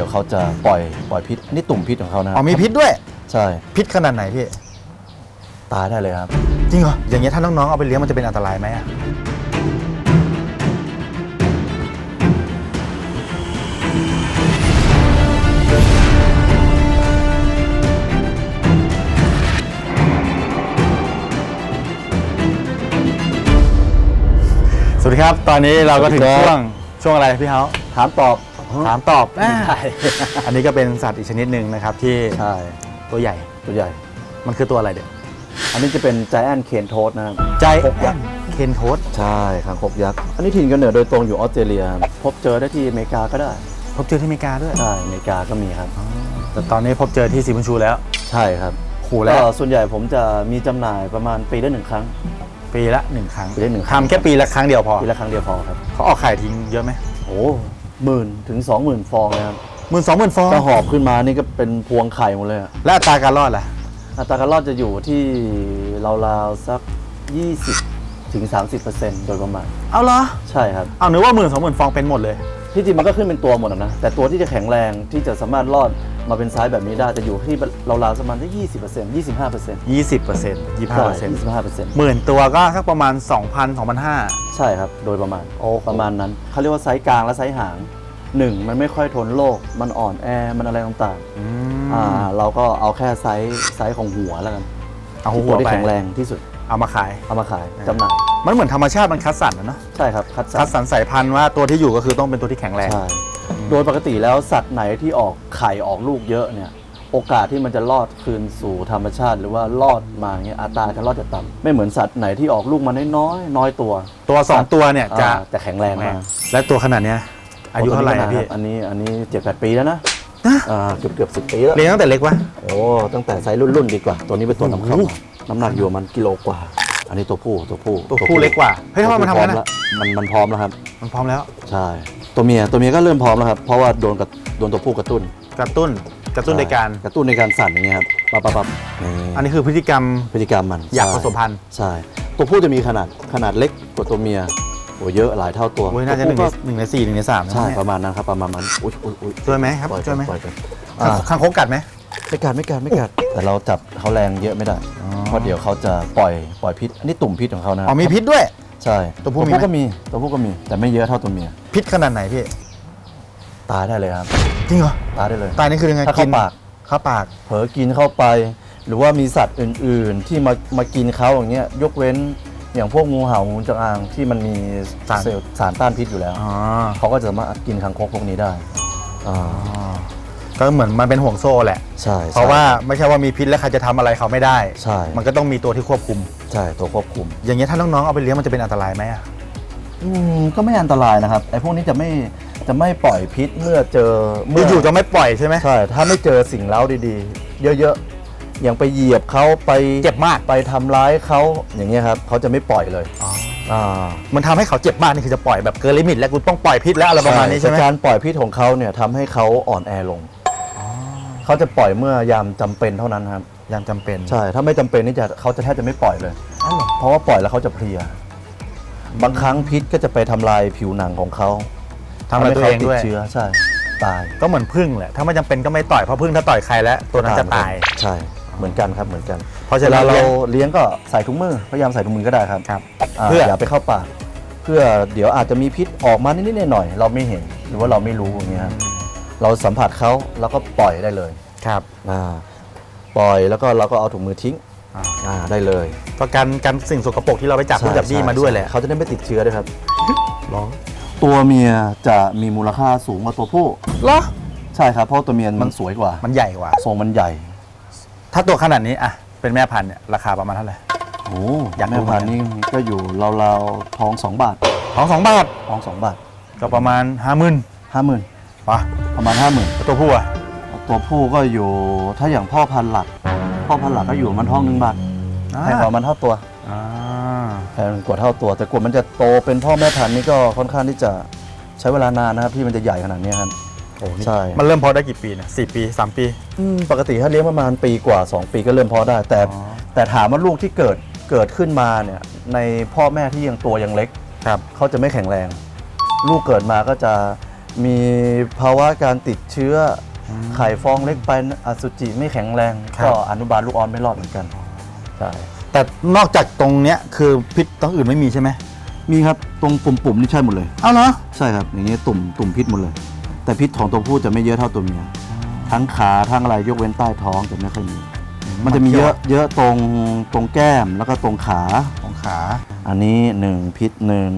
เพราะเดี๋ยวเขาจะปล่อยปล่อยพิษนี่ตุ่มพิษของเขานะอ๋อมีพิษด้วย ใช่พิษขนาดไหนพี่ ตายได้เลยครับ จริงเหรอ อย่างเงี้ยถ้าน้องๆเอาไปเลี้ยงมันจะเป็นอันตรายไหมอะสวัสดีครับ ตอนนี้เราก็ถึงสวัสดีครัช่วบงช่วงอะไรพี่เฮาถามตอบ ถามตอบใช่อันนี้ก็เป็นสัตว์อีกชนิดหนึ่งนะครับที่ใช่ตัวใหญ่ ตัวใหญ่ มันคือตัวอะไรเด็กอันนี้จะเป็น Giant Cane Toad นะครับใจคกยักษ์เคนโทสใช่ครับคกยักษ์อันนี้ถิ่นกำเนิดโดยตรงอยู่ออสเตรเลียครับพบเจอได้ที่อเมริกาก็ได้พบเจอที่อเมริกาด้วย ใช่อเมริกาก็มีครับ แต่ตอนนี้พบเจอที่สีบุญชูแล้วใช่ครับขู่แล้วก็ส่วนใหญ่ผมจะมีจำหน่ายประมาณปีละหนึ่งครั้ง ปีละหนึ่งครั้งปีละหนึ่งครั้ง ทำแค่ปีละครั้งเดียวพอปีละครั้งเดียวพอครับ เขาออกไข่ทิ้งเยอะไหมโอ้ หมื่นถึงสองหมื่นฟองนะครับหมื่นสองหมื่นฟอง ถ้าหอบขึ้นมานี่ก็เป็นพวงไข่หมดเลยอะและอัตราการรอดล่ะ อัตราการรอดจะอยู่ที่ราวๆสัก 20ถึง30%โดยประมาณ เอาเหรอ ใช่ครับ เอานึกว่าหมื่นสองหมื่นฟองเป็นหมดเลย ที่จริงมันก็ขึ้นเป็นตัวหมดอะนะ แต่ตัวที่จะแข็งแรงที่จะสามารถรอด มาเป็นไซส์แบบนี้ได้จะอยู่ที่ราวๆประมาณที่20% 25%ยี่สิบเปอร์เซ็นต์ยี่สิบห้าเปอร์เซ็นต์25%หมื่นตัวก็สักประมาณ2,000 2,500ใช่ครับ โดยประมาณโอ้ประมาณนั้นเขาเรียกว่าไซส์กลางและไซส์หางหนึ่งมันไม่ค่อยทนโรคมันอ่อนแอ มันอะไรต่างอืๆอ่ามเราก็เอาแค่ไซส์ไซส์ของหัวแล้วกัน เอาที่หัตัววที่ไปแข็งแรงที่สุด เอามาขาย เอามาขายจำหน่าย มันเหมือนธรรมชาติมันคัดสรรนะเนาะ ใช่ครับ คัดสรคัดรสรรสายพันธุ์ว่าตัวที่อยู่ก็คือต้องเป็นตัวที่แข็งแรง ใช่ โดยปกติแล้วสัตว์ไหนที่ออกไข่ออกลูกเยอะเนี่ยโอกาสที่มันจะรอดคืนสู่ธรรมชาติ หรือว่ารอดมาเงี้ยอัตราการรอดจะต่ำไม่เหมือนสัตว์ไหนที่ออกลูกมาน้อยๆน้อยตัว ตัว2ตัวเนี่ยจะอ่าจะแข็งแรงมากและตัวขนาดเนี้ยอายุเท่าไหร่โตอะนนี้พี่ก็นานครับอันนี้อันนี้เจ็ดแปดปีแล้วนะนะอ่าเกือบเกือบสิบปีแล้ว เลี้ยงตั้งแต่เล็กวะ โอ้ตั้งแต่ไซส์รุ่นๆดีกว่า ตัวนี้เป็นตัวนำเข้าโอ้โหมาน้ำหนักอยู่ประมันกิโลกว่า อันนี้ตัวผู้ตัวผู้ตัวผู้เล็กกว่าเฮ้ยทำไมมันทำงั้นตัวอะผู้พร้อมแล้วมันมันพร้อมแล้วครับ มันพร้อมแล้ว ใช่ ตัวเมียตัวเมียก็เริ่มพร้อมแล้วครับเพราะว่าโดนกับโดนตัวผู้กระตุ้นกระตุ้นกระตุ้นในการ กระตุ้นในการสั่นอย่างเงี้ยครับปั๊บปั๊บปั๊บนี่อันนี้คือพฤติกรรมพฤติกรรมมันอยากผใช่สมพันธุ์ใช่ตัวผู้จะมีขนาดขนาดเล็กกว่าตัวเมียโอ้เยอะหลายเท่าตัวโอ้ยน่าจะหตันึ่วงในผู้ก็หนึ่งในสี่หนึ่งในสามนะใช่เนี่ยประมาณนั้นครับประมาณนั้นอุ้ยอุ้ยอุ้ยช่วยไหมครับปล่อยช่วยไหมปล่อยก่อนคางอ่าคางคกกัดไหมไม่กัดไม่กัดไม่กัด แต่เราจับเขาแรงเยอะไม่ได้อ๋อเพราะเดี๋ยวเขาจะปล่อยปล่อยพิษอันนี้ตุ่มพิษของเขานะอ๋อมีพิษด้วย ใช่ตัวผู้มีไหม ก็มีตัวผู้ก็มี แต่ไม่เยอะเท่าตัวเมียพิษขนาดไหนพี่ ตายได้เลยครับ จริงเหรอ ตายได้เลย ตายนี่คือยังไงถ้าเข้าปาก เข้าปาก เผลอกินเข้าไป หรือว่ามีสัตว์อื่น ๆ ที่มามากินเขาอย่างเงี้ยยกเว้นอย่างพวกงูเห่างูจงอางที่มันมีเซลล์สารต้านพิษอยู่แล้ว อ๋อเขาก็จะสามารถกินคางคกพวกนี้ได้อ่าอ๋อ ก็เหมือนมันเป็นห่วงโซ่แหละ ใช่เพราะว่าไม่ใช่ว่ามีพิษแล้วใครจะทำอะไรเขาไม่ได้ ใช่มันก็ต้องมีตัวที่ควบคุม ใช่ตัวควบคุม อย่างเงี้ยถ้าน้องๆเอาไปเลี้ยงมันจะเป็นอันตรายไหมอะอืมก็ไม่อันตรายนะครับไอ้พวกนี้จะไม่จะไม่ปล่อยพิษเมื่อเจอเมื่อยู่ๆจะไม่ปล่อยใช่ไหมใช่ ถ้าไม่เจอสิ่งเล้าดีๆ เยอะๆอย่างไปเหยียบเขาไปเจ็บมากไปทำร้ายเขาอย่างเงี้ยครับเขาจะไม่ปล่อยเลยอ๋ออ่ามันทำให้เขาเจ็บมากนี่คือจะปล่อยแบบเกินลิมิตแล้วกูต้องปล่อยพิษแล้วอะไรประมาณนี้ใช่ไหมแต่การปล่อยพิษของเขาเนี่ยทำให้เขาอ่อนแอลง เขาจะปล่อยเมื่อยามจำเป็นเท่านั้นครับ ยามจำเป็นใช่ ถ้าไม่จำเป็นนี่จะเขาจะแทบจะไม่ปล่อยเลย อ้าวเหรอเพราะว่าปล่อยแล้วเขาจะเพลีย บางครั้งพิษก็จะไปทำลายผิวหนังของเขาทำอะไรตัวเองให้ขาด้วยติดเชื้อใช่ ตายก็เหมือนพึ่งแหละ ถ้าไม่จำเป็นก็ไม่ต่อย เพราะพึ่งถ้าต่อยใครแล้ว ตัวนั้นจะตาย ใช่ เหมือนกันครับ เหมือนกันเพราะเวฉะนั้ลานเราเลี้ยงเลี้ยงก็ใส่ถุงมือ พยายามใส่ถุงมือก็ได้ครับครับาเพื่ออย่าไปเข้าปาก เพื่อเดี๋ยวอาจจะมีพิษออกมานิดๆหน่อยๆเราไม่เห็น หรือว่าเราไม่รู้อย่างเงี้ยครับ เราสัมผัสเขาแล้วก็ปล่อยได้เลยครับอ่าปล่อยแล้วก็เราก็เอาถุงมือทิ้งอ่าอ่าได้เลยก็กันกันสิ่งสกปรกที่เราไปจับที่จับนี่มาด้วยแหละ เขาจะได้ไม่ติดเชื้อด้วยครับร้องตัวเมียจะมีมูลค่าสูงกว่าตัวผู้เหรอ ใช่ครับ เพราะตัวเมียมันสวยกว่ามันใหญ่กว่า ทรงมันใหญ่ถ้าตัวขนาดนี้อะเป็นแม่พันธุ์เนี่ยราคาประมาณเท่าไหร่ โอ้อยากรู้แม่พันธุ์นี่ก็อยู่ราวๆทองสองบาท ของสองบาททองสองบาทก็ประมาณห้าหมื่นห้าหมื่น ปะประมาณห้าหมื่นตัวผู้อะตัวผู้ก็อยู่ถ้าอย่างพ่อพันธุ์หลัก พ่อพันธุ์หลักก็อยู่มันทองหนึ่งบาทแพงกว่ามันเท่าตัวอ่าแพงกว่าเท่าตัว แต่กว่ามันจะโตเป็นพ่อแม่พันธุ์นี่ก็ค่อนข้างที่จะใช้เวลานานนะครับที่มันจะใหญ่ขนาดนี้ครับโอ้นี่ใช่มันเริ่มเพาะได้กี่ปีเนี่ยสี่ปีสามปีอืมปกติถ้าเลี้ยงประมาณปีกว่า 2 ปีก็เริ่มเพาะได้ แต่อ๋อแต่ถามว่าลูกที่เกิดเกิดขึ้นมาเนี่ยในพ่อแม่ที่ยังตัวยังเล็กครับเขาจะไม่แข็งแรง ลูกเกิดมาก็จะ มีภาวะการติดเชื้ออไข่ฟองเล็กไปอสุจิไม่แข็งแรง ครับ ก็อนุบาลลูกออนไม่รอดเหมือนกันใช่แต่นอกจากตรงเนี้ยคือพิษตรงอื่นไม่มีใช่ไหมมีครับตรงปุ่มๆนี่ใช่หมดเลย เอาเหรอใช่ครับ อย่างเงี้ยตุ่มตุ่มพิษหมดเลย แต่พิษของตัวผู้จะไม่เยอะเท่าตัวเมียทั้งขาทั้งอะไรยกเว้นใต้ท้องจะไม่ค่อยมี มันจะมีเยอะเยอะตรงตรงแก้มแล้วก็ตรงขา ของขา อันนี้หนึ่งพิษหนึ่ง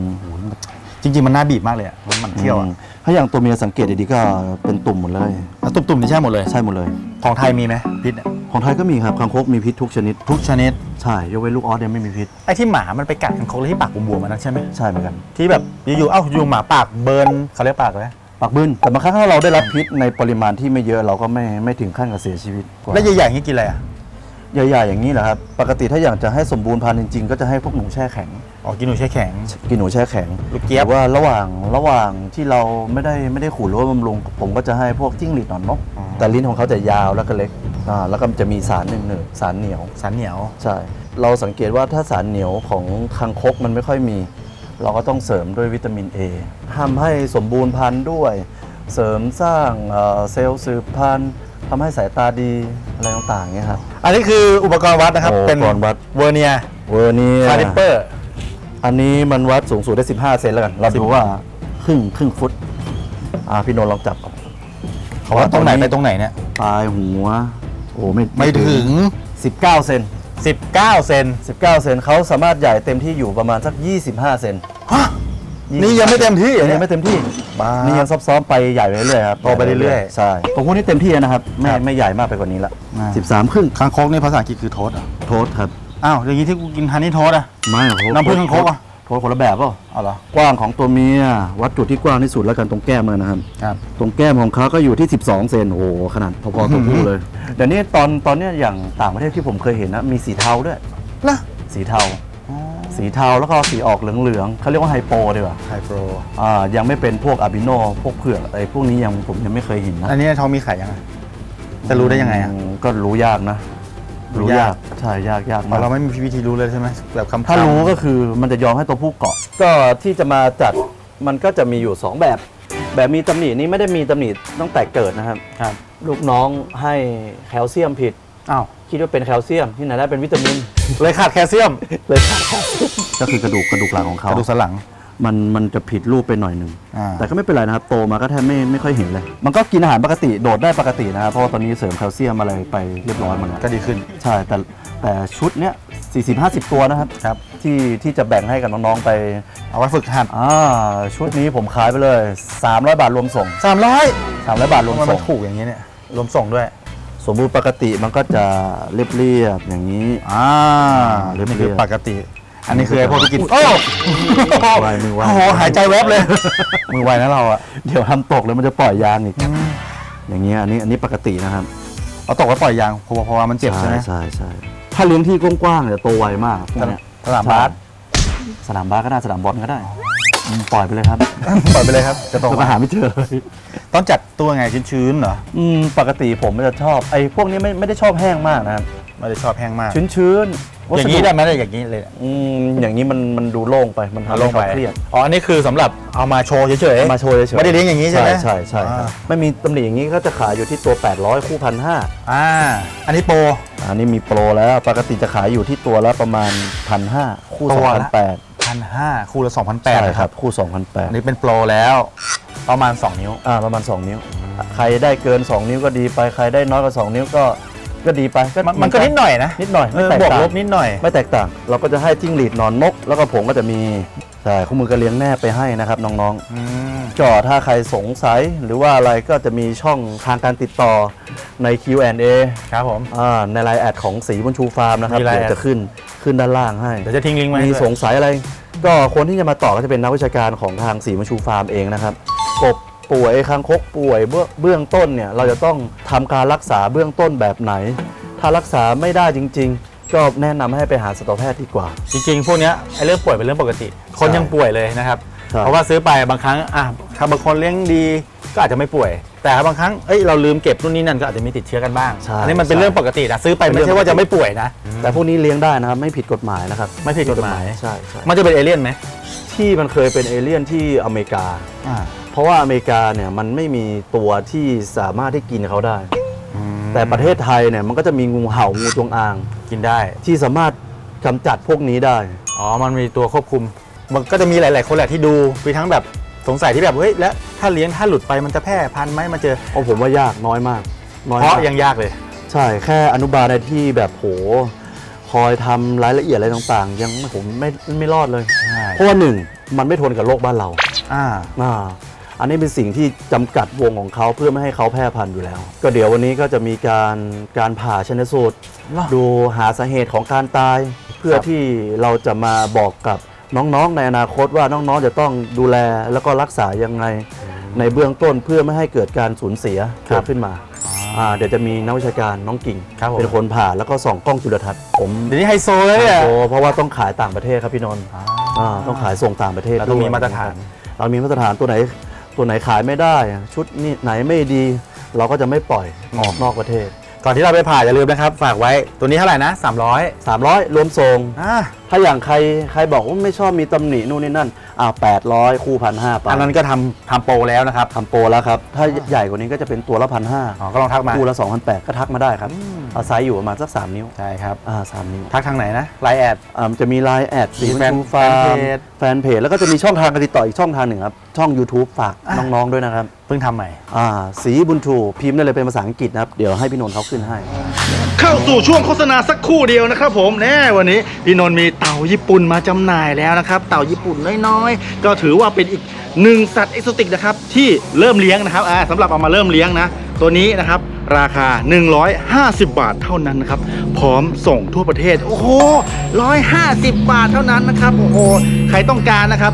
จริงๆมันน่าบีบมากเลยอะมันมันเที่ยวอือะมถ้าอย่างตัวเมียสังเกตดีๆก็เป็นตุ่มหมดเลยแล้วตุ่มๆนี่ใช่หมดเลย ใช่หมดเลย ของไทยมีไหมพิษเนี่ยของไทยก็มีครับคางคกมีพิษทุกชนิด ทุกชนิด ใช่ยกเว้นลูกออสเนี่ยไม่มีพิษ ไอ้ที่หมามันไปกัดคังคกแล้วที่ปากบวมๆมันนั่นใช่ไหมใช่เหมือนกันที่แบบอยู่ๆเอ้าอยู่หมาปากเบิร์นเขาเรียกปากเลยปากบึ้นแต่บางครั้งถ้าเราได้รับพิษในปริมาณที่ไม่เยอะเราก็ไม่ไม่ถึงขั้นกับเสียชีวิตกว่า แล้วใหญ่ๆอย่างนี้กินอะไรอะใหญ่ๆอย่างนี้เหรอครับ ปกติถ้าอยากจะให้สมบูรณ์พันธุ์จริงๆ ก็จะให้พวกหนูแช่แข็ง อ๋อกินหนูแช่แข็ง กินหนูแช่แข็งลูกเจี๊ยบหรือว่าระหว่างระหว่างที่เราไม่ได้ไม่ได้ขูดหรือว่าบำรุง ผมก็จะให้พวกจิ้งหรีดหนอนนก อ๋อแต่ลิ้นของเขาจะยาวแล้วก็เล็กอ่าแล้วก็จะมีสารหนึ่งหนึ่งสารเหนียวสันเหนียว ใช่ เราสังเกตว่าถ้าสารเหนียวของคังคกมันไม่ค่อยมี เราก็ต้องเสริมด้วยวิตามิน A ทำให้สมบูรณ์พันธุ์ด้วย เสริมสร้างเอ่อเซลล์สืบพันธุ์ทำให้สายตาดีอะไรต่างๆเงี้ยครับ อันนี้คืออุปกรณ์วัดนะครับโอ้เป็นอุปกรณ์วัด เวอร์เนียเวอร์เนีย คาลิปเปอร์ อันนี้มันวัดสูงสุดได้ 15 เซนแล้วกัน เราดูว่าครึ่งครึ่งฟุต อ่าพี่นนท์ลองจับก่อนเขาว่าตรงไหนไปตรงไหนเนี่ยปลายหัว โอ้ไม่ไม่ถึง 19 เซน19 เซน19 เซนเขาสามารถใหญ่เต็มที่อยู่ประมาณสัก 25 เซนฮะนี่ยังไม่เต็มที่เหรอเนี่ยยังไม่เต็มที่บ้านี่ยังซ้อมๆไปใหญ่ไปเรื่อยๆครับโตไปเรื่อยๆใช่ตรงพวกนี้เต็มที่นะครับ ไม่ครับไม่ใหญ่มากไปกว่านี้ละอ่า13 ครึ่งคางคกนี่ภาษาอังกฤษคือโทสอะโทษครับ อ้าวอย่างนี้ที่กูกินฮันนี่โทสอะ ไม่โทษน้ำผึ้งคังคกอะโทษคนละแบบเปล่าเอาเหรอ กว้างของตัวเมียวัดจุดที่กว้างที่สุดแล้วกันตรงแก้มเลยนะครับ ครับ ตรงแก้มของเขาก็อยู่ที่ 12 เซนโอ้โหขนาดพอๆตัวผู้เลยเดี๋ยวนี้ตอนตอนเนี้ยอย่างต่างประเทศที่ผมเคยเห็นนะมีสีเทาด้วย นะสีเทา สีเทาแล้วก็สีออกเหลืองๆเขาเรียกว่าไฮโปดีกว่าไฮโปร อ่ายังไม่เป็นพวกอาบิโนพวกเผือกไอ้พวกนี้ยังผมยังไม่เคยเห็นนะอันนี้ทองมีไข่ยังไงจะรู้ได้ยังไงอะมก็รู้ยากนะ รู้ยายากกใช่ยากยากอ๋มาอกเราไม่มีวิธีรู้เลยใช่ไหมแบบคำถ้ารู้ก็คือมันจะยอมให้ตัวผู้เกาะ ก็ที่จะมาจัดมันก็จะมีอยู่ 2 แบบ แบบมีตำหนินี้ไม่ได้มีตำหนิตั้งแต่เกิดนะครับครับลูกน้องให้แคลเซียมผิดอ้าวคิดว่าเป็นแคลเซียมที่ไหนได้เป็นวิตามิน เลยขาดแคลเซียมเลยขาดแคลเซียมก็คือกระดูกกระดูกหลังของกเขาระดูกสันหลัง มันมันจะผิดรูปไปหน่อยหนึ่งอ่า แต่ก็ไม่เป็นไรนะครับโตมาก็แทบไม่ไม่ค่อยเห็นเลย มันก็กินอาหารปกติโดดได้ปกตินะครับเพราะว่าตอนนี้เสริมแคลเซียมอะไรไปเรียบร้อยหมดแล้วก็ดีขึ้น ใช่แต่แต่ชุดเนี้ย40 50ตัวนะครับครับ ที่ที่จะแบ่งให้กับน้องๆไปเอาไว้ฝึกหัดอ่าชุดนี้ผมขายไปเลย300บาทรวมส่งสามร้อย300บาทรวมมันส่ง ถูกอย่างนี้เนี่ยรวมส่งด้วย สมบูรณ์ปกติมันก็จะเรียบเรียบๆอย่างนี้ อ่าเรียบๆนี่คือปกติ อันนี้คือไอ้พวกที่กินโอ้ไวมือไว โอ้โหหายใจแวบเลย มือไวนะเราอะเดี๋ยวทำตกแล้วมันจะปล่อยยางอีก อย่างเงี้ยอันนี้อันนี้ปกตินะครับเอาตกแล้วปล่อยยางเพราะว่าเพราะว่ามันเจ็บใช่ไหมใช่ใช่ถ้าเลี้ยงที่กว้างๆจะโตไวมากพวกเนี้ยสนามบาสสนามบาสก็ได้สนามบอลก็ได้อืมปล่อยไปเลยครับปล่อยไปเลยครับ จะโตเรามาหาไม่เจอเลย ต้องจัดตัวไงชื้นๆเหรออืมปกติผมจะชอบไอ้พวกนี้ไม่ไม่ได้ชอบแห้งมากนะครับไม่ได้ชอบแห้งมากชื้นๆวั อสย่างดุนี้ได้ไหมได้อย่างนี้เลยอืมอย่างนี้มันมันดูโล่งไปมันทำลให้งไปเขาเครียดอ๋ออันนี้คือสำหรับเอามาโชว์เฉยๆมาโชว์เฉยๆไม่ได้เลี้ยงอย่างนี้ใช่ไหมใช่ใช่ครับอ่าไม่มีตำหนิอย่างนี้ก็จะขายอยู่ที่ตัว 800 คู่พันห้าอ่า อันนี้โปร อันนี้มีโปรแล้วปกติจะขายอยู่ที่ตัวละประมาณพันห้าคู่ตัวละ2,800พันห้าคู่ละสองพันแปใช่ดครับคู่อัน2,800นี้เป็นโปรแล้ว ประมาณ 2 นิ้ว อ่าประมาณ 2 นิ้ว ใครได้เกิน 2 นิ้วก็ดีไปใครได้น้อยกว่า 2 นิ้วก็ ก็ดีไปมันมันก็นิดหน่อยนะนิดหน่อยเอไม่อแตกบวกต่างลบนิดหน่อย ไม่แตกต่าง เราก็จะให้จิ้งหรีดหนอนนกแล้วก็ผงก็จะมีใช่คู่มือกระเลี้ยงแนบไปให้นะครับน้องอืมๆก็ถ้าใครสงสัยหรือว่าอะไรก็จะมีช่องทางการติดต่อใน Q&A ครับผม อ่าในไลน์แอดของสีบุญชูฟาร์มนะครับมี line เดี๋ยวจะขึ้นขึ้นด้านล่างให้ เดี๋ยวจะทิ้งลิงก์ไว้มีให้ด้วย สงสัยอะไร ก็คนที่จะมาต่อก็จะเป็นนักวิชาการของทางสีมัญชูฟาร์มเองนะครับ กบ ป่วยคางคกป่วยเบื้องเบื้องต้นเนี่ยเราจะต้องทำการรักษาเบื้องต้นแบบไหน ถ้ารักษาไม่ได้จริง ๆ ก็แนะนำให้ไปหาสัตวแพทย์ดีกว่า จริงๆ พวกเนี้ยไอ้เรื่องป่วยเป็นเรื่องปกติ คนยังป่วยเลยนะครับใช่เพราะว่าซื้อไปบางครั้งอะถ้าบางคนเลี้ยงดีก็อาจจะไม่ป่วย แต่ถ้าบางครั้งเอ้ยเราลืมเก็บนู่นนี่นั่นก็อาจจะมีติดเชื้อกันบ้างใช่อันนี้มันเป็นใช่เรื่องปกตินะซื้อไปเป็นเรื่ไม่องใช่ว่าจะไม่ป่วยนะ แต่พวกนี้เลี้ยงได้นะครับไม่ผิดกฎหมายนะครับไม่ผิดกฎหมายใช่ใช่มันจะเป็นเอเลี่ยนไหมที่มันเคยเป็นเอเลี่ยนที่อเมริกาอ่า เพราะว่าอเมริกาเนี่ยมันไม่มีตัวที่สามารถที่กินเขาได้ แต่ประเทศไทยเนี่ยมันก็จะมีงูเห่างูจงอาง กินได้ ที่สามารถกำจัดพวกนี้ได้ อ๋อ มันมีตัวควบคุม มันก็จะมีหลาย ๆ คนแหละที่ดูมีทั้งแบบสงสัยที่แบบเฮ้ยแล้วถ้าเลี้ยงถ้าหลุดไปมันจะแพร่พันธุ์ไหมมันเจอเพราะผมว่ายากน้อยมากน้อยเพมากราะยังยากเลย ใช่แค่อนุบาลในที่แบบโห คอยทำรายละเอียดอะไรต่างๆ ยังผมไม่ไม่รอดเลยใช่เพราะว่าหนึ่งมันไม่ทนกับโรคบ้านเรา อ่าอ่า อันนี้เป็นสิ่งที่จำกัดวงของเขาเพื่อไม่ให้เขาแพร่พันธุ์อยู่แล้ว ก็เดี๋ยววันนี้ก็จะมีการการผ่าชนสูตรเหรอดูหาสาเหตุของการตาย เพื่อครับที่เราจะมาบอกกับน้องๆ ในอนาคตว่าน้องๆ จะต้องดูแลแล้วก็รักษายังไง ในเบื้องต้นเพื่อไม่ให้เกิดการสูญเสียเกิดขึ้นมาอ่าเดี๋ยวจะมีนักวิชาการน้องกิ่งครับผมเป็นคนผ่าแล้วก็ส่องกล้องจุลทรรศน์ผมเดี๋ยวนี้ไฮโซเลยอะโอ้เพราะว่าต้องขายต่างประเทศครับพี่นนท์อ่าต้องขายส่งต่างประเทศเราต้องด้วยมีมาตรฐาน เรามีมาตรฐานตัวไหน ตัวไหนขายไม่ได้ชุดนี้ไหนไม่ดี เราก็จะไม่ปล่อยออกนอกประเทศ ก่อนที่เราไปผ่าอย่าลืมนะครับ ฝากไว้ตัวนี้เท่าไหร่นะ300 300 รวมส่งอ่า ถ้าอย่างใครใครบอกว่าไม่ชอบมีตำหนินู่นนี่นั่นอ่า800คู่พันห้าไปอันนั้นก็ทำทำโปรแล้วนะครับ ทำโปรแล้วครับ ถ้าใหญ่กว่านี้ก็จะเป็นตัวละพันห้าอ๋อ ก็ลองทักมา คู่ละ2,800ก็ทักมาได้ครับเอาไซส์อยู่ประมาณสัก3นิ้วใช่ครับ อ่าสามนิ้วทักทางไหนนะไลน์แอด อ่ามันจะมีไลน์แอดสีมีแฟนชูฟาร์มแฟนเพจ แฟนเพจ แล้วก็จะมีช่องทางการติดต่ออีกช่องทางหนึ่งครับ ช่อง YouTube ฝากน้องๆด้วยนะครับ เพิ่งทำใหม่ อ่าสีบุญชูพิมพ์ได้เลยเป็นภาษาอังกฤษนะครับ เดี๋ยวให้พี่นนท์เขาขึ้นให้ เข้าสู่ช่วงโฆษณาสักครู่เดียวนะครับผมแน่วันนี้พี่นนท์มีเต่าญี่ปุ่นมาจำหน่ายแล้วนะครับ เต่าญี่ปุ่นน้อยๆ ก็ถือว่าเป็นอีกหนึ่งสัตว์เอกโซติกนะครับที่เริ่มเลี้ยงนะครับอ่าสำหรับเอามาเริ่มเลี้ยงนะ ตัวนี้นะครับราคา 150 บาทเท่านั้นนะครับ พร้อมส่งทั่วประเทศ โอ้โห 150 บาทเท่านั้นนะครับ โอ้โห ใครต้องการนะครับ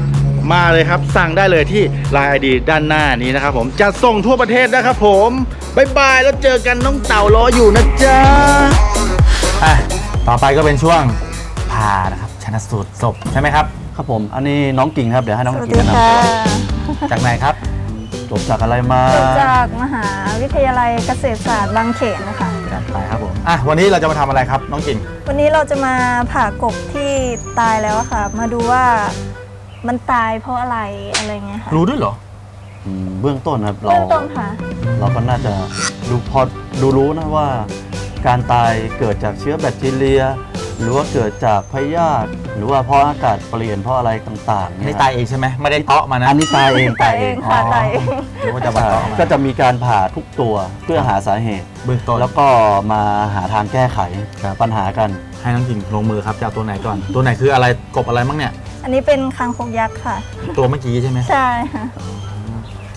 มาเลยครับ สั่งได้เลยที่ Line ID ด้านหน้านี้นะครับผมจะส่งทั่วประเทศนะครับผมบายบายแล้วเจอกันน้องเต่ารออยู่นะจ๊ะอะต่อไปก็เป็นช่วง ผ่านะครับชนะสูตรศพใช่ไหมครับ ครับผม อันนี้น้องกิ่งครับ เดี๋ยวให้น้องสวัสกิ่งดีแนะนค่ะจากไหนครับำจบจากอะไรมาจบจากมหาวิทยาลัยเกษตรศาสตร์บางเขนนะคะจัดไปครับผมอะวันนี้เราจะมาทำอะไรครับ น้องกิ่งวันนี้เราจะมาผ่ากบที่ตายแล้วอะค่ะ มาดูว่ามันตายเพราะอะไรอะไรเงี้ยค่ะรู้ด้วยเหรอ อืมเบื้องต้นครับเราเริ่มต้นค่ะ เราก็น่าจะดูพอดูรู้นะว่า การตายเกิดจากเชื้อแบคทีเรีย หรือว่าเกิดจากพยาธิหรือว่าเพราะอากาศเปลี่ยนเพราะอะไรต่างๆไม่เนี่ยตายเองใช่ไหมไม่ได้เตาะมานะอันนี้ตายเองตายเองค่ะ ตายเอง หรือว่าจะมาใช่เตาะมาก็จะมีการผ่าทุกตัวเพื่อหาสาเหตุ เบื้องต้นแล้วก็มาหาทางแก้ไขครับปัญหากัน ให้น้องกิ่งลงมือครับจะเอาตัวไหนก่อน ตัวไหนคืออะไรกบอะไรมั้งเนี่ย อันนี้เป็นคางคกยักษ์ค่ะ ตัวเมื่อกี้ใช่ไหมใช่ค่ะ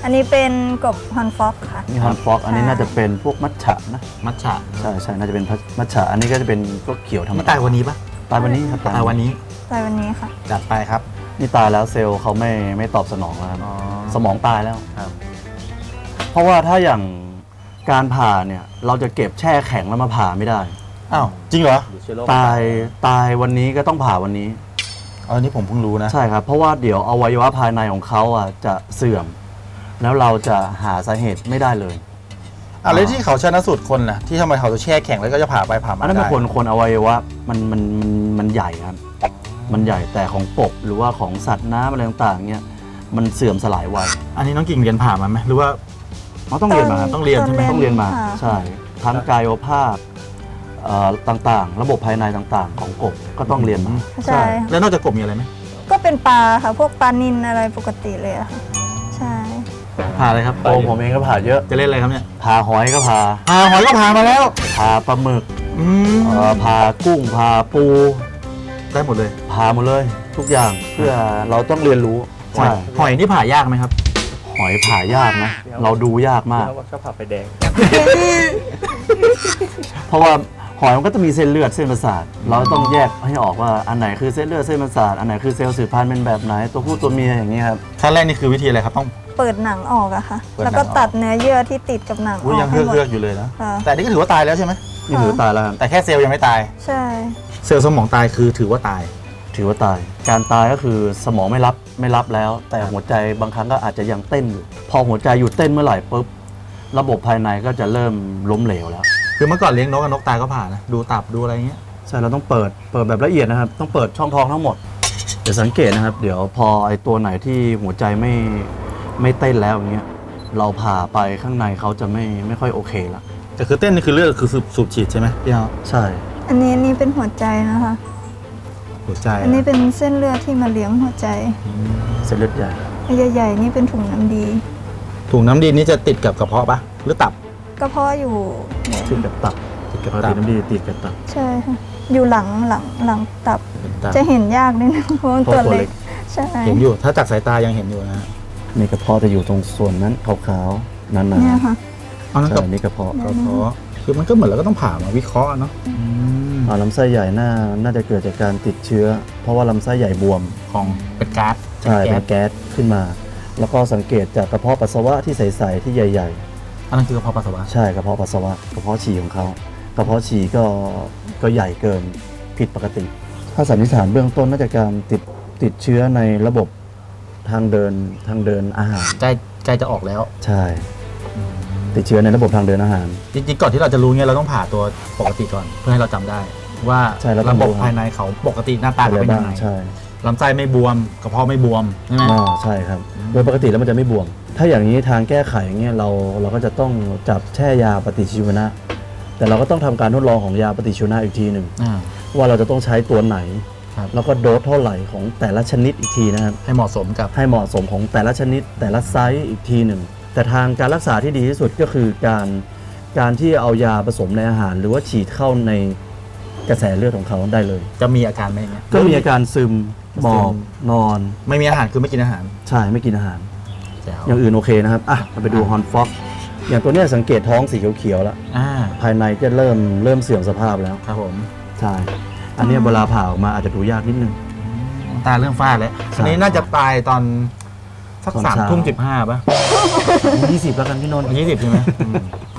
อันนี้เป็นกบฮอนฟ็อกค่ะ นี่ฮอนฟอกอันนี้ค่ะน่าจะเป็นพวกมัทฉะนะมัทฉะใช่ใช่น่าจะเป็นมัทฉะอันนี้ก็จะเป็นก็เขียวธรรมมันดาตายวันนี้ปะตายวันนี้ครับตายวันนี้ตายวันนี้ค่ะ จัดไปครับ นี่ตายแล้วเซลล์เขาไม่ไม่ตอบสนองแล้วครับอ๋อสมองตายแล้ว ครับ เพราะว่าถ้าอย่างการผ่าเนี่ย เราจะเก็บแช่แข็งแล้วมาผ่าไม่ได้ อ้าวจริงเหรอตายตายวันนี้ก็ต้องผ่าวันนี้ อันนี้ผมเพิ่งรู้นะ ใช่ครับ เพราะว่าเดี๋ยวอวัยวะภายในของเขาอะจะเสื่อม แล้วเราจะหาสาเหตุไม่ได้เลยอะแล้วที่เขาชนะสูตรคนนะที่ทำไมเขาจะแช่แข็งแล้วก็จะผ่าไปผ่ามาอันนั้นเป็นได้คนคนอวัยวะมันมันมันมันใหญ่ครับ มันใหญ่แต่ของกบหรือว่าของสัตว์น้ำอะไรต่างๆเนี่ยมันเสื่อมสลายไวอันนี้น้องกิ่งเรียนผ่ามาไหมหรือว่าเราต้องเรียนมาครับ ต้องเรียนใช่ไหม ต้องเรียนมาค่ะ ใช่ทั้งกายภาพเอ่อต่างๆ ระบบภายในต่างๆ ของกบก็ต้องเรียนมา ใช่ แล้วนอกจากกบมีอะไรไหมก็เป็นปลาค่ะ พวกปลานินอะไรปกติเลยอะค่ะใช่ ผ่าอะไรครับโอ้ผมเองก็ผ่าเยอะ จะเล่นอะไรครับเนี่ยผ่าหอยก็ผ่าผ่าหอยก็ผ่ามาแล้วผ่าปลาหมึกอืมเอ่อผ่ากุ้งผ่าปูได้หมดเลยผ่าหมดเลย ทุกอย่างเพื่อเราต้องเรียนรู้หอยหอยนี่ผ่ายากไหมครับ หอยผ่ายากนะ เราดูยากมากชอบผับไปแดง เพราะว่าหอยมันก็จะมีเส้นเลือดเส้นประสาท เราต้องแยกให้ออกว่าอันไหนคือเส้นเลือดเส้นประสาท อันไหนคือเซลล์สืบพันธุ์เป็นแบบไหนตัวผู้ตัวเมียอย่างนี้ยครับ ขั้นแรกนี่คือวิธีอะไรครับ ต้อง เปิดหนังออกอะค่ะ เปิดหนังแล้วก็ตัดเนื้อเยื่อที่ติดกับหนังออุ้ยอยักงให้เฮือกหมเฮือกดอยู่เลยนะ ค่ะ แต่อันนี่ก็ถือว่าตายแล้วใช่ไหมนี่ถือตายแล้วครับแต่แค่เซลล์ยังไม่ตาย ใช่ เซลล์สมองตายคือถือว่าตาย ถือว่าตาย การตายก็คือสมองไม่รับไม่รับแล้ว แต่หัวใจบางครั้งก็อาจจะยังเต้นอยู่ พอหัวใจหยุดเต้นเมื่อไหร่ปุ๊บระบบภายในก็จะเริ่มล้มเหลวแล้ว คือเมื่อก่อนเลี้ยงนกกับนกตายก็ผ่านะ ดูตับดูอะไรเงี้ย ใช่เราต้องเปิดเปิดแบบละเอียดนะครับ ต้องเปิดช่องท้องทั้งหมดเดี๋ยวสังเกตนะครับ เดี๋ยวพอไอ้ตัวไหนที่หัวใจไม่ ไม่เต้นแล้วอย่างเงี้ยเราผ่าไปข้างในเขาจะไม่ไม่ค่อยโอเคละแต่คือเต้นนี่คือเลือดคือสูบสูบฉีดใช่ไหมพี่เอาใช่ อันนี้อันนี้เป็นหัวใจนะคะ หัวใจอันนี้เป็นเส้นเลือดที่มาเลี้ยงหัวใจเส้นเลือดใหญ่ไอ้ใหญ่ๆนี่เป็นถุงน้ำดี ถุงน้ำดีนี่จะติดกับกระเพาะปะหรือตับ กระเพาะอยู่เนี่ยติดกับตับติดกับปกตัติบน้ำดีติดกับตับใช่ค่ะอยู่หลังหลังหลังตับ เป็นตับ จะเห็นยากนิดนึงเพราะมันเพราะตัวตัวเล็เล็ก ก ใช่ เห็นอยู่ถ้าจากสายตายังเห็นอยู่นะฮะ นี่กระเพาะจะอยู่ตรงส่วนนั้นขาวๆนั่นนะเนี่ยค่ะ เอานั่นใช่กับนี่กระเพาะกระเพาะคือมันก็เหมือนเราก็ต้องผ่ามาวิเคราะห์เนาะอืมอ่าลำไส้ใหญ่น่าน่าจะเกิดจากการติดเชื้อ เพราะว่าลำไส้ใหญ่บวม ของเป็นก๊าซใช่แก๊เป็สนแก๊สขึ้นมา แล้วก็สังเกตจากกระเพาะปัสสาวะที่ใสๆที่ใหญ่ อันนั้นคือกระเพาะปัสสาวะ ๆ ใช่กระเพาะปัสสาวะกระเพาะฉี่ของเขากระเพาะฉี่ก็ก็ใหญ่เกินผิดปกติ ถ้าสันนิษฐานเบื้องต้นน่าจะการติดติดเชื้อในระบบ ทางเดินทางเดินอาหารใกล้ใกล้จะออกแล้ว ใช่ ติดเชื้อในระบบทางเดินอาหาร จริงๆก่อนที่เราจะรู้เนี่ยเราต้องผ่าตัวปกติก่อน เพื่อให้เราจำได้ ว่าใช่เราต้อระงบบรู้ครับ ภายในเขาปกติหน้าตาอะไรเขาเป็นบ้ายังงไงใช่ลำไส้ไม่บวมกระเพาะไม่บวมใช่ไหมอ่าใช่ครับ โดยปกติแล้วมันจะไม่บวม ถ้าอย่างนี้ทางแก้ไขเงี้ยเราเราก็จะต้องจับแช่ยาปฏิชีวนะ แต่เราก็ต้องทำการทดลองของยาปฏิชีวนะอีกทีหนึ่ง อ่าว่าเราจะต้องใช้ตัวไหน ครับ แล้วก็โดสเท่าไหร่ของแต่ละชนิดอีกทีนะครับ ให้เหมาะสมกับ ให้เหมาะสมของแต่ละชนิด แต่ละไซส์อีกทีหนึ่ง แต่ทางการรักษาที่ดีที่สุดก็คือการการที่เอายาผสมในอาหาร หรือว่าฉีดเข้าในกระแสเลือดของเขาได้เลย จะมีอาการไหมเนี่ย ก็มีอาการซึมหมอบนอนไม่มีอาหารคือไม่กินอาหารใช่ไม่กินอาหาร แจ๋วอย่างอื่นโอเคนะครับอะเราไปดูฮอนฟ็อกอย่างตัวเนี้ยสังเกตท้องสีเขียวๆแล้วอ่าภายในก็เริ่มเริ่มเสื่อมสภาพแล้วครับผม ใช่ อันเนี้ยเวลาผ่าออกมาอาจจะดูยากนิดนึง ตาเรื่องฝ้าแล้วใช่อันนี้น่าจะตายตอนสักตอนสามเช้า ทุ่มสิบห้าป่ะยี่สิบแล้วกันพี่นนท์ ยี่สิบใช่ไหมอืม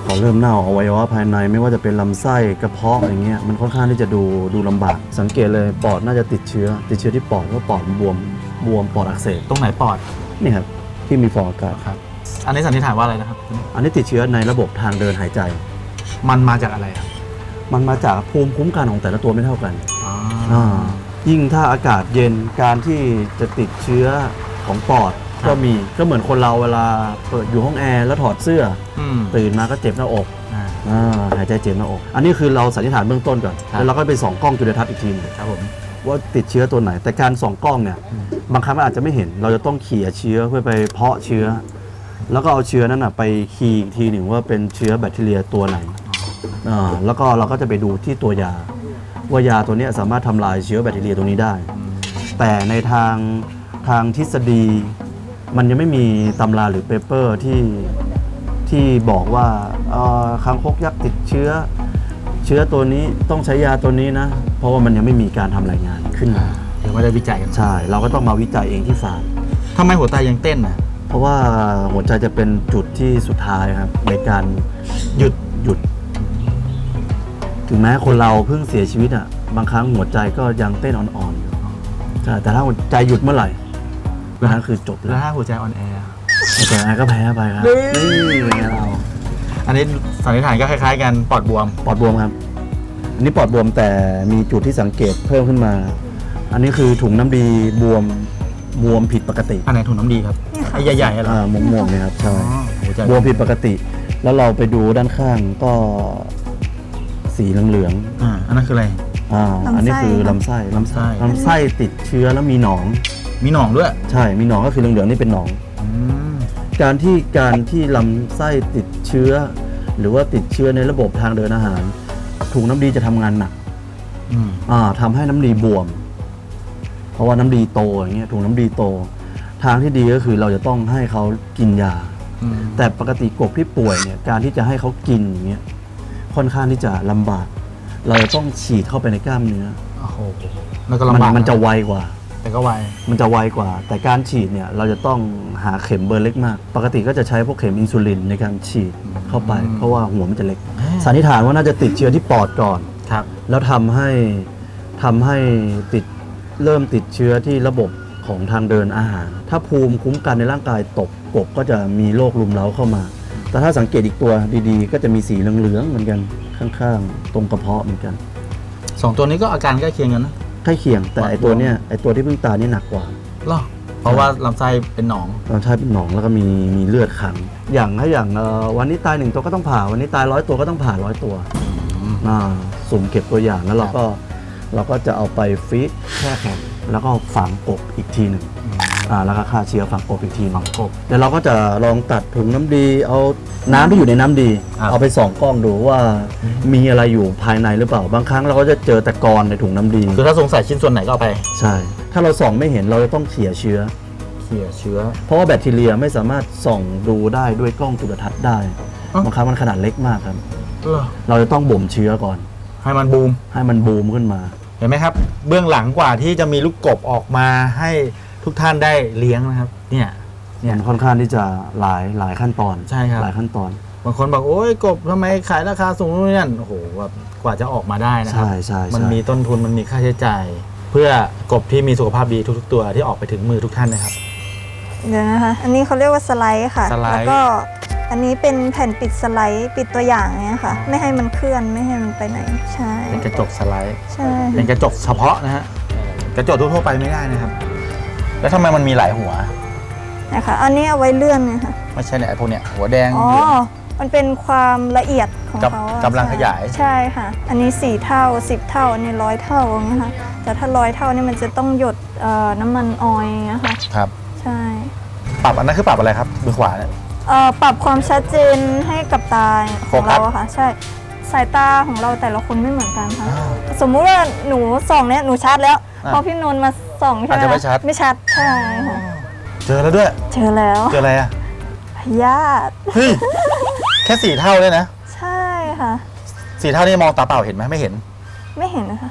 พอเริ่มเน่าอวัยวะภายในไม่ว่าจะเป็นลำไส้กระเพาะอะไรเงี้ยมันค่อนข้างที่จะดูดูลำบาก สังเกตเลยปอดน่าจะติดเชื้อ ติดเชื้อที่ปอดเพราะปอดมันบวมบวมปอดอักเสบตรงไหนปอดนี่ครับที่มีฟองอากาศครับ อันนี้สันนิษฐานว่าอะไรนะครับ อันนี้ติดเชื้อในระบบทางเดินหายใจ มันมาจากอะไรครับ มันมาจากภูมิคุ้มกันของแต่ละตัวไม่เท่ากันอ๋ออ่ายิ่งถ้าอากาศเย็นการที่จะติดเชื้อของปอดก็มีก็เหมือนคนเราเวลาเปิดอยู่ห้องแอร์แล้วถอดเสื้ออืมตื่นมาก็เจ็บหน้าอกอ่าอ่าหายใจเจ็บหน้าอก อันนี้คือเราสันนิษฐานเบื้องต้นก่อนครับแล้วเราก็ไปส่องกล้องจุลทรรศน์อีกทีหนึงครับผมว่าติดเชื้อตัวไหน แต่การส่องกล้องเนี่ยอืมบางครั้งมันอาจจะไม่เห็น เราจะต้องเขี่ยเชื้อเพื่อไปเพาะเชื้อ แล้วก็เอาเชื้อนั้นนะไปคีย์อีกทีหนึ่งว่าเป็นเชื้อแบคทีเรียตัวไหน อ่าแล้วก็เราก็จะไปดูที่ตัวยา ว่ายาตัวเนี้ยสามารถทำลายเชื้อแบคทีเรียตัวนี้ได้ แต่ในทางทางทฤษฎี มันยังไม่มีตำราหรือเปเปอร์ที่ที่บอกว่าเอ่อคางคกยักษ์ติดเชื้อ เชื้อตัวนี้ต้องใช้ยาตัวนี้นะ เพราะว่ามันยังไม่มีการทำรายงานขึ้นมา ยังไม่ได้วิจัยกันใช่ เราก็ต้องมาวิจัยเองที่ฟาร์ม ทำไมหัวใจยังเต้นน่ะ เพราะว่าหัวใจจะเป็นจุดที่สุดท้ายครับในการหยุดหยุด ถึงแม้คนเราเพิ่งเสียชีวิตอะ บางครั้งหัวใจก็ยังเต้นอ่อนๆอยู่ใช่แต่ถ้าหัวใจหยุดเมื่อไหร่นั่นคือจบแล้แล้ววถ้าหัวใจอ่อนแอ แต่ไงก็แพ้ไปครับ นี่ นี่เป็นไงเราอันนี้สันนิษฐานก็คล้ายๆกันปอดบวม ปอดบวมครับ อันนี้ปอดบวมแต่มีจุดที่สังเกตเพิ่มขึ้นมา อันนี้คือถุงน้ำดีบวมบวมผิดปกติอันไหนถุงน้ำดีครับเนี่ยค่ะไอ้ใหญ่ๆเหรออ่าม่วงๆเนี่ยครับใช่ อ๋อหัวใจบวมผิดปกติ แล้วเราไปดูด้านข้างก็ สีเหลืองอ่าอันนั้นคืออะไร ๆอ่าลำไส้ อันนี้คือลำไส้ลำไส้ลำไส้ลำไส้ติดเชื้อแล้วมีหนอง มีหนองด้วยใช่ มีหนองก็คือเหลืองๆนี่เป็นหนอง อืมการที่การที่ลำไส้ติดเชื้อ หรือว่าติดเชื้อในระบบทางเดินอาหาร ถุงน้ำดีจะทำงานหนักอืมอ่าทำให้น้ำดีบวม เพราะว่าน้ำดีโตอย่างเงี้ยถุงน้ำดีโต ทางที่ดีก็คือเราจะต้องให้เขากินยา อืมแต่ปกติกบที่ป่วยเนี่ยการที่จะให้เขากินอย่างเงี้ย ค่อนข้างที่จะลำบาก เราจะต้องฉีดเข้าไปในกล้ามเนื้อโอ้โหแล้วก็มัลำบากมันจะไวกว่า แต่ก็ไวมันจะไวกว่า แต่การฉีดเนี่ยเราจะต้องหาเข็มเบอร์เล็กมาก ปกติก็จะใช้พวกเข็มอินซูลินในการฉีดเข้าไป เพราะว่าหัวมันจะเล็ก สันนิษฐานว่าน่าจะติดเชื้อที่ปอดก่อน ครับ แล้วทำให้ทำให้ติดเริ่มติดเชื้อที่ระบบของทางเดินอาหาร ถ้าภูมิคุ้มกันในร่างกายตกกบก็จะมีโรครุมเร้าเข้ามา แต่ถ้าสังเกตอีกตัวดีๆ ก็จะมีสีเหลืองๆเหมือนกันข้างๆ ตรงกระเพาะเหมือนกัน สองตัวนี้ก็อาการใกล้เคียงกันนะใกล้เคียงแต่ปอดไอตัวบวมเนี้ยไอตัวที่เพิ่งตายนี่หนักกว่าเหรอเพราะว่าลำไส้เป็นหนองลำไส้เป็นหนองแล้วก็มีมีเลือดขัง อย่างถ้าอย่างเอ่อวันนี้ตายหนึ่งตัวก็ต้องผ่า วันนี้ตายร้อยตัวก็ต้องผ่าร้อยตัวอ่าสุ่มเก็บตัวอย่างแล้วเราก็เราก็จะเอาไปฟรีซแช่แข็งแล้วก็ฝังกบอีกทีหนึ่งอ่าแล้วก็ฆ่าเชื้อฝังกบอีกทีหนึงกบ เดี๋ยวเราก็จะลองตัดถุงน้ำดี เอาน้ำที่อยู่ในน้ำดี ครับเอาไปส่องกล้องดูว่ามีอะไรอยู่ภายในหรือเปล่า บางครั้งเราก็จะเจอตะกอนในถุงน้ำดี คือถ้าสงสัยชิ้นส่วนไหนก็เอาไปใช่ ถ้าเราส่องไม่เห็นเราจะต้องเขี่ยเชื้อ เขี่ยเชื้อ เพราะว่าแบคทีเรียไม่สามารถส่องดูได้ด้วยกล้องจุลทรรศน์ได้อ้าว บางครั้งมันขนาดเล็กมากครับเออเราจะต้องบ่มเชื้อก่อน ให้มันบูม ให้มันบูมขึ้นมา เห็นไหมครับ เบื้องหลังกว่าที่จะมีลูกกบออกมาให้ ทุกท่านได้เลี้ยงนะครับ เนี่ย เนี่ย มันค่อนข้างที่จะหลายหลายขั้นตอนใช่ครับ หลายขั้นตอน บางคนบอกโอ้ยกบทำไมขายราคาสูงนู่นนี่นั่นโอ้โหแบบกว่าจะออกมาได้นะครัใช่ใช่มันใช่มีต้นทุนมันมีค่าใช้จ่าย เพื่อกบที่มีสุขภาพดีทุกๆตัวที่ออกไปถึงมือทุกท่านนะครับ เดี๋ยวนะคะ อันนี้เขาเรียกว่าสไลด์ค่ะ สไลด์ แล้วก็อันนี้เป็นแผ่นปิดสไลด์ปิดตัวอย่างเนี้ยค่ะ ไม่ให้มันเคลื่อนไม่ให้มันไปไหน ใช่ เป็นกระจกสไลด์ ใช่ เป็นกระจกเฉพาะนะฮะกระจกทั่วๆไปไม่ได้นะครับ แล้วทำไมมันมีหลายหัว นะคะ อันนี้เอาไว้เลื่อนเนี่ยค่ะไม่ใช่เนี่ยไอ้พวกเนี้ยหัวแดงอ๋อ เหลือง มันเป็นความละเอียดของกับเขาอะกำลังใช่ขยาย ใช่ค่ะ อันนี้ 4 เท่า 10 เท่า อันนี้ร้อยเท่าอย่างเงี้ยค่ะ แต่ถ้าร้อยเท่านี่มันจะต้องหยดเอ่อน้ำมันออยล์อย่างเงี้ยค่ะ ครับ ใช่ปรับอันนั้นคือปรับอะไรครับมือขวาเนี่ย เอ่อปรับความชัดเจนให้กับตาของโฟกัสเราอะค่ะ ใช่ สายตาของเราแต่ละคนไม่เหมือนกันค่ะ อ้าว สมมุติว่าหนูส่องเนี่ยหนูชัดแล้วอะ พอพี่นนท์มาส่องใช่ไหมอาจจะไม่ชัด ไม่ชัดใช่ค่ะเจอแล้วด้วย เจอแล้วเจออะไรอะพยาธิเฮ้ยแค่สี่เท่าเลยนะใช่ค่ะ สี่เท่านี่มองตาเปล่าเห็นไหมไม่เห็นไม่เห็นนะคะ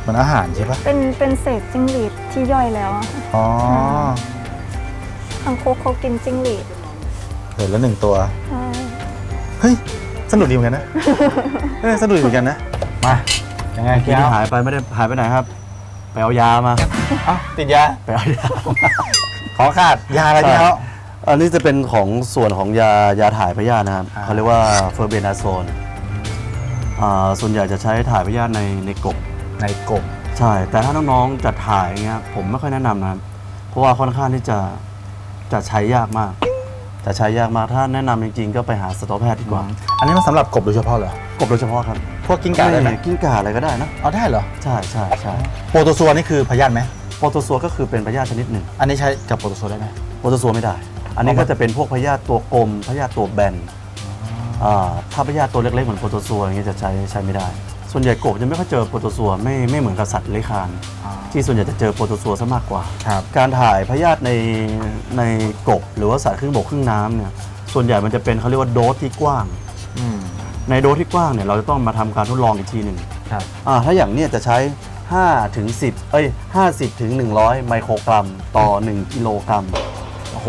เหมือนอาหารใช่ปะเป็นเป็นเศษจิ้งหรีดที่ย่อยแล้วอะค่ะอ๋อคังคกเขากินจิ้งหรีดเห็นแล้วหนึ่งตัว ใช่เฮ้ยสนุกดีเหมือนกันนะ เออสนุกดีเหมือนกันนะ มา ยังไงเมื่อกี้ที่หายไปไม่ได้หายไปไหนครับ ไปเอายามาเอ้าติดยา ไปเอายามาขอขาดยาอะไรพี่เขา อันนี้จะเป็นของส่วนของยายาถ่ายพยาธินะครับอ่า เขาเรียกว่าเฟอร์เบนาโซนอ่าส่วนใหญ่จะใช้ถ่ายพยาธิในในกบ ในกบใช่ แต่ถ้าน้องๆจะถ่ายอย่างเงี้ยผมไม่ค่อยแนะนำนะครับเพราะว่าค่อนข้างที่จะจะใช้ยากมาก จะใช้ยากมากถ้าแนะนำจริงๆ ก็ไปหาสัตวแพทย์ดีกว่า อันนี้มันสำหรับกบโดยเฉพาะเหรอก บโดยเฉพาะครับพวกกิ้งก่าได้ไหมกิ้งก่าอะไรก็ได้นะเอาได้เหรอ ใช่ใช่ใช่โปรโตซัวนี่คือพยาธิไหมโปรโตซัวก็คือเป็นพยาธิชนิดหนึ่ง อันนี้ใช้กับโปรโตซัวได้ไหมโปรโตซัวไม่ได้ อันนี้ก็จะเป็นพวกพยาธิตัวกลมพยาธิตัวแบนอ่าถ้าพยาธิตัวเล็กๆเหมือนโปรโตซัวอย่างเงี้ยจะใช้ใช้ไม่ได้ ส่วนใหญ่กบจะไม่ค่อยเจอโปรโตซัวไม่ไม่เหมือนกับสัตว์เลื้อยคลานที่ส่วนใหญ่จะเจอโปรโตซัวซะมากกว่าครับการถ่ายพยาธิในในกบหรือว่าสัตว์ครึ่งบกครึ่งน้ำเนี่ยส่วนใหญ่มันจะเป็นเขาเรียกว่าโดสที่กว้างอืม ในโดสที่กว้างเนี่ยเราจะต้องมาทำการทดลองอีกทีหนึ่งครับ อ่าถ้าอย่างเนี้ยจะใช้5ถึง10เอ้ย50ถึง100 ไมโครกรัม ต่อ 1 กิโลกรัม โอ้โห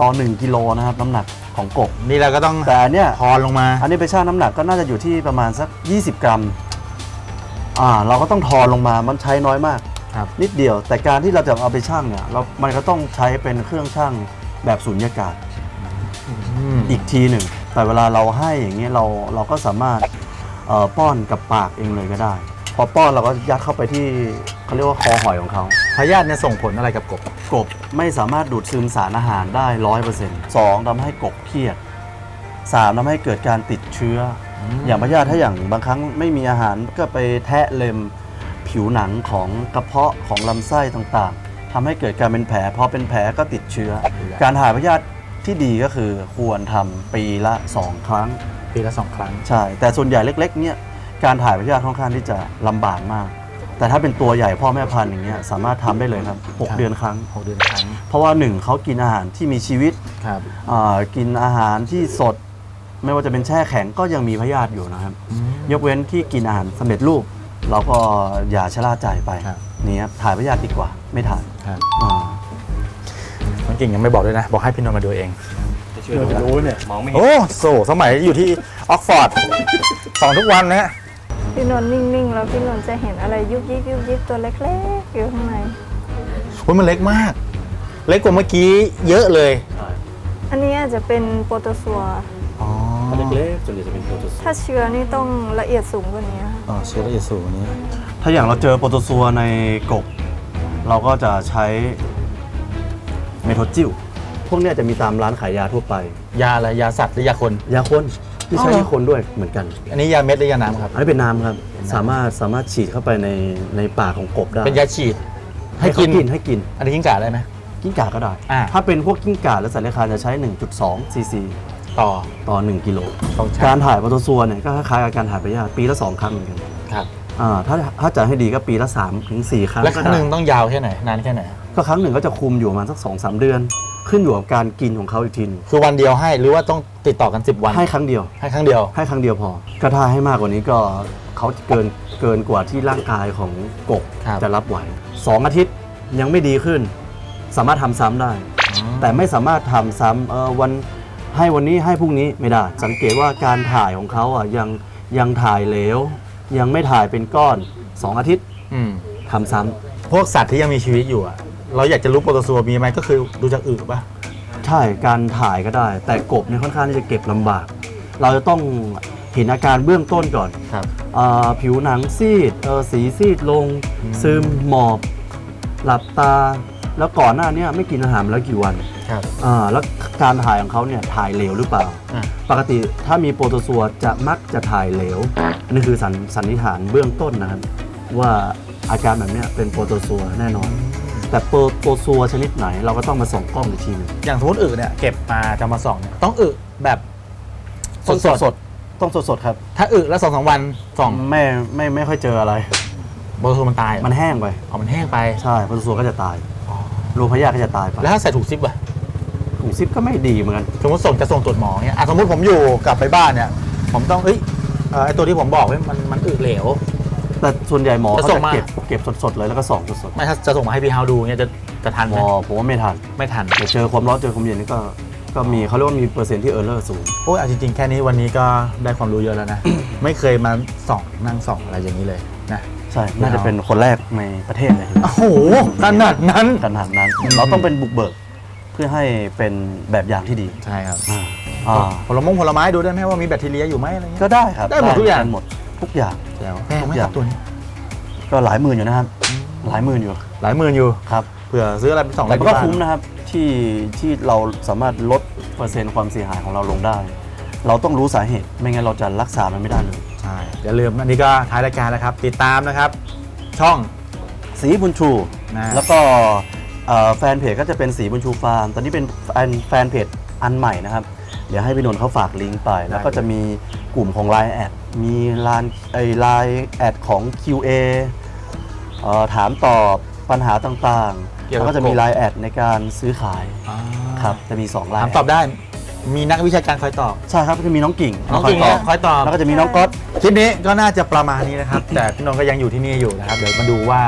ต่อ 1 กิโลนะครับน้ำหนักของกบ นี่เราก็ต้องแต่อันเนี้ยทอนลงมา อันนี้ไปชั่งน้ำหนักก็น่าจะอยู่ที่ประมาณสัก 20 กรัม อ่า เราก็ต้องทอนลงมา มันใช้น้อยมาก ครับ นิดเดียว แต่การที่เราจะเอาไปชั่งเนี่ย เรา มันก็ต้องใช้เป็นเครื่องชั่งแบบสุญญากาศอืมอีกทีหนึ่ง แต่เวลาเราให้อย่างเงี้ยเราเราก็สามารถเอ่อป้อนกับปากเองเลยก็ได้ พอป้อนเราก็ยัดเข้าไปที่เขาเรียกว่าคอหอยของเขาพยาธิเนี่ยส่งผลอะไรกับกบ กบไม่สามารถดูดซึมสารอาหารได้ร้อยเปอร์เซ็นต์สองทำให้กบเครียดสามทำให้เกิดการติดเชื้ออมอย่างพยาธิถ้าอย่างบางครั้งไม่มีอาหารก็ไปแทะเล็มผิวหนังของกระเพาะของลำไส้ต่างๆทำให้เกิดการเป็นแผลพอเป็นแผลก็ติดเชื้อ การถ่ายพยาธิ ที่ดีก็คือควรทำปีละ 2 ครั้ง ปีละสองครั้ง ใช่ แต่ส่วนใหญ่เล็กๆ เนี่ยการถ่ายพยาธิค่อนข้างที่จะลำบากมาก แต่ถ้าเป็นตัวใหญ่พ่อแม่พันธุ์อย่างเงี้ยสามารถทำได้เลยครับ ครับ 6 เดือนครั้ง หกเดือนครั้งเพราะว่าหนึ่งเขากินอาหารที่มีชีวิตครับอ่ากินอาหารที่สด ไม่ว่าจะเป็นแช่แข็งก็ยังมีพยาธิอยู่นะครับยกเว้นที่กินอาหารสำเร็จรูป เราก็อย่าชะล่าใจไปครับนี่ครับถ่ายพยาธิดีกว่าไม่ถ่ายครับ อ่า น้องกิ่งยังไม่บอกด้วยนะ บอกให้พี่นนท์มาดูเองรู้เนี่ยโอ้โซสมัยอยู่ที่ออกฟอร์ดสองทุกวันนะฮะพี่นนท์นิ่ง ๆ แล้วพี่นนท์จะเห็นอะไรยุบยิบยุบยิบตัวเล็กๆอยู่ข้างใน โอ้ยมันเล็กมาก เล็กกว่าเมื่อกี้เยอะเลย อันนี้อาจจะเป็นโปรโตซัว อ๋อเล็กๆส่วนใหญ่จะเป็นโปรโตซัวถ้าเชื้อนี่ต้องละเอียดสูงกว่านี้ค่ะอ๋อเชื้อละเอียดสูงนี้ ถ้าอย่างเราเจอโปรโตซัวในกบ เราก็จะใช้ เมโทจิลพวกเนี้ยจะมีตามร้านขายยาทั่วไป ยาอะไรยาสัตว์หรือยาคน ยาคนที่ใช้อ๋อเหรอ ที่คนด้วยเหมือนกัน อันนี้ยาเม็ดหรือยาน้ำครับ อันนี้เป็นน้ำครับ สามารถสามารถฉีดเข้าไปในในปากของกบได้เป็นยาฉีด ให้ให้เขากินกินให้กินอันนี้กิ้งก่าได้ไหม กิ้งก่าก็ได้ อ่า ถ้าเป็นพวกกิ้งก่าและสัตว์เลื้อยคลานจะใช้ 1.2 ซีซี ต่อ ต่อ 1 กิโล ต้องใช้การถ่ายโปรโตซัวเนี่ยก็คล้ายๆกับการถ่ายพยาธิปีละ 2 ครั้งเหมือนกันครับ อ่าถ้าถ้าจะให้ดีก็ปีละ3ถึง4ครั้งแล้วครั้งก็หได้นึ่งต้องยาวแค่ไหนนานแค่ไหน ก็ครั้งหนึ่งก็จะคุมอยู่ประมาณสัก2อสเดือน ขึ้นอยู่กับการกินของเขาอีกทีหนึงคือวันเดียวให้หรือว่าต้องติดต่อกัน 10 วัน ให้ครั้งเดียว ให้ครั้งเดียว ให้ครั้งเดียวพอก็ถ้าให้มากกว่านี้ก็เขาเกินเกินกว่าที่ร่างกายของกบครับ จะรับไหวสองอาทิตย์ยังไม่ดีขึ้น สามารถทำซ้ำได้ แต่ไม่สามารถทำซ้ำเอ่อวันให้วันนี้ให้พรุ่งนี้ไม่ได้ สังเกตว่าการถ่ายของเขาอะยังยังถ่ายเหลว ยังไม่ถ่ายเป็นก้อน2อาทิตย์อืมทำซ้ำพวกสัตว์ที่ยังมีชีวิตอยู่อะ เราอยากจะรู้โปรโตซัวมีไหมก็คือดูจากอึป่ะใช่การถ่ายก็ได้ แต่กบเนี่ยค่อนข้างที่จะเก็บลำบาก เราจะต้องเห็นอาการเบื้องต้นก่อนครับ อ่าผิวหนังซีดเอ่อสีซีดลงซึมหมอบ หลับตา แล้วก่อนหน้าเนี้ไม่กินอาหารมาแล้วกี่วันครับอ่าแล้วการถ่ายของเขาเนี่ยถ่ายเหลวหรือเปล่า อะปกติถ้ามีโปรโตซัวจะมักจะถ่ายเหลวอันนี้คือสันสันนิษฐานเบื้องต้นนะครับว่าอาการแบบเนี้ยเป็นโปรโตซัวแน่นอน แต่โปรโตซัวชนิดไหนเราก็ต้องมาส่องกล้องอีกทีหนึงอย่างสมมติอึเนี่ยเก็บมาจะมาส่องเนี่ยต้องอึแบบสดสดต้องสดๆครับ ๆถ้าอึแล้วสองสามวันส่องไม่ไม่ไม่ค่อยเจออะไรโปรโตซัวมันตายเหรอมันแห้งไป อ๋อมันแห้งไป ใช่โปรโตซัวก็จะตายโรคพยาธิก็จะตายไปแล้วถ้าใส่ถุงซิปอะถุงซิปก็ไม่ดีเหมือนกัน สมมติส่งจะส่งตรวจหมอเนี่ยอะสมมติผมอยู่กลับไปบ้านเนี่ย ผมต้องเอ้ยเอ่อไอตัวที่ผมบอกเนี่ยมันมันอึเหลว แต่ส่วนใหญ่หมอจะเขาส่งจะมา เก็บเก็บสดๆเลยแล้วก็ส่องสดไม่ถ้าจะส่งมาให้พี่ฮาวดูเนี่ยจะจะทันๆไหหมมอผมว่าไม่ทันไม่ทันเดี๋ยวเจอความร้อนเจอความเย็นนี่ก็ก็มีเขาเรียกว่ามีเปอร์เซ็นต์ที่เออร์เลอร์สูง โอ้ยเอาจริงๆ แค่นี้วันนี้ก็ได้ความรู้เยอะแล้วนะ ไม่เคยมาส่องนั่งส่องอะไรอย่างนี้เลยนะใช่ น่าจะเป็นคนแรกในประเทศเลยโอ้โหขนาดนั้น ขนาดนั้นเราต้องเป็นบุกเบิกเพื่อให้เป็นแบบอย่างที่ดีใช่ครับอ่าอ่าผลมงผลไม้ดูได้ไหมว่ามีแบคทีเรียอยู่ไหมอะไรเงี้ย ก็ได้ครับได้หมดทุกอย่างหมดทุกอย่าง แล้วแพงไหมทุกอคย่างรับตัวนี้ ก็หลายหมื่นอยู่นะครับ หลายหมื่นอยู่ หลายหมื่นอยู่ครับเผื่อซื้ออะไรไปส่องแต่ที่ก็บ้านคุ้มนะครับที่ที่เราสามารถลดเปอร์เซ็นต์ความเสียหายของเราลงได้ เราต้องรู้สาเหตุไม่งั้นเราจะรักษามันไม่ได้เลยใช่อย่าลืมอันนี้ก็ท้ายรายการแล้วครับ ติดตามนะครับ ช่องสีบุญชูนะแล้วก็เอ่อแฟนเพจก็จะเป็นสีบุญชูฟาร์ม ตอนนี้เป็นแฟนแฟนเพจอันใหม่นะครับ เดี๋ยวให้พี่นนท์เขาฝากลิงก์ไป แล้วก็จะมีกลุ่มของ Line แอดมีไลน์ไอ้ไลน์แอดของ QA เอ่อถามตอบปัญหาต่างๆ เกี่ยวแล้กับวก็จะมีไลน์แอดในการซื้อขายอ่าครับจะมี2ไลถามน์ตอบได้ มีนักวิชาการคอยตอบใช่ครับก็จะมีน้องกิ่งน้องกิ่งคอยตอบเนี่ยคอยตอบ แล้วก็จะมีน้องก๊อต คลิปนี้ก็น่าจะประมาณนี้นะครับ แต่พี่นนท์ก็ยังอยู่ที่นี่อยู่นะครับ เดี๋ยวมาดูว่า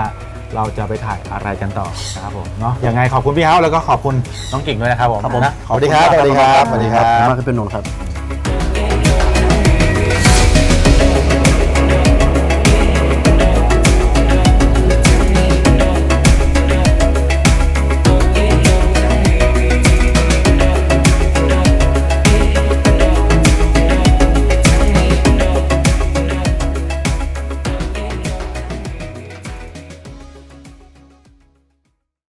เราจะไปถ่ายอะไรกันต่อนะครับผมเนาะยังไงขอบคุณพี่เฮาแล้วก็ขอบคุณน้องกิ่งด้วยนะครับผมครับผมนะสวัสดีครับสวัสดีครับสวัสดีครัขอบคุณบมากครับเป็นนนท์ครับ